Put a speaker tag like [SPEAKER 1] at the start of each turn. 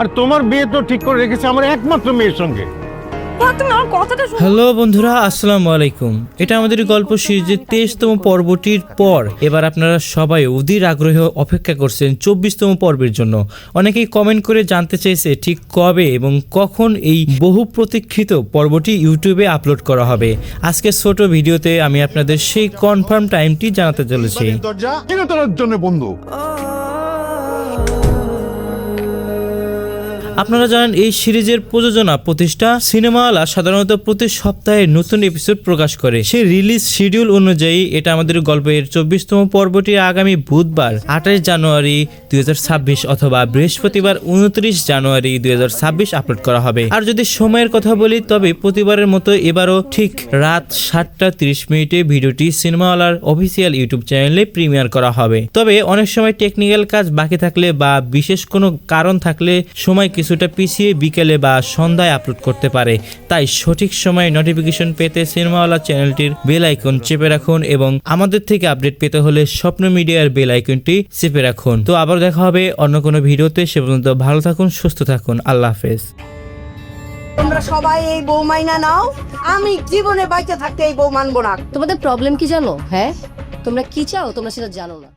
[SPEAKER 1] আর তোমার বিয়ে তো ঠিক করে রেখেছে আমার একমাত্র মেয়ের সঙ্গে।
[SPEAKER 2] হ্যালো বন্ধুরা আসসালামু আলাইকুম। এটা আমাদের গল্প সিরিজের তেইশতম পর্বটির পর। এবার আপনারা সবাই অধীর আগ্রহে অপেক্ষা করছেন চব্বিশতম পর্বের জন্য। অনেকেই কমেন্ট করে জানতে চেয়েছে ঠিক কবে এবং কখন এই বহু প্রতীক্ষিত পর্বটি ইউটিউবে আপলোড করা হবে। আজকে ছোট ভিডিওতে আমি আপনাদের সেই কনফার্ম টাইমটি জানাতে চলেছি।
[SPEAKER 1] জন্য বন্ধু
[SPEAKER 2] আপনারা জানেন, এই সিরিজের প্রযোজনা প্রতিষ্ঠা সিনেমাওয়ালা সাধারণত প্রতি সপ্তাহে নতুন এপিসোড প্রকাশ করে। সেই রিলিজ শিডিউল অনুযায়ী এটা আমাদের গল্পের চব্বিশতম পর্বটি আগামী বুধবার, আঠাশ জানুয়ারি দুই হাজার ছাব্বিশ অথবা বৃহস্পতিবার উনত্রিশ জানুয়ারি দুই হাজার ছাব্বিশ আপলোড করা হবে। আর যদি সময়ের কথা বলি, তবে প্রতিবারের মতো এবারও ঠিক রাত সাতটা তিরিশ মিনিটে ভিডিওটি সিনেমাওয়ালার অফিসিয়াল ইউটিউব চ্যানেলে প্রিমিয়ার করা হবে। তবে অনেক সময় টেকনিক্যাল কাজ বাকি থাকলে বা বিশেষ কোনো কারণ থাকলে সময় কিছুটা পিছিয়ে বিকেলে বা সন্ধ্যায় আপলোড করতে পারে। তাই সঠিক সময়ে নোটিফিকেশন পেতে সিনেমাওয়ালা চ্যানেলটির বেল আইকন চেপে রাখুন এবং আমাদের থেকে আপডেট পেতে হলে স্বপ্ন মিডিয়ার বেল আইকনটি চেপে রাখুন। তো আবার দেখা হবে অন্য কোনো ভিডিওতে সে পর্যন্ত ভালো থাকুন সুস্থ থাকুন। আল্লাহ হাফেজ।
[SPEAKER 3] তোমরা সবাই এই বউ মাইনা নাও। আমি জীবনে বাইচে থাকতে এই বউ মানবো না।
[SPEAKER 4] তোমাদের প্রবলেম কি জানো? হ্যাঁ? তোমরা কি চাও? তোমরা সেটা জানো না।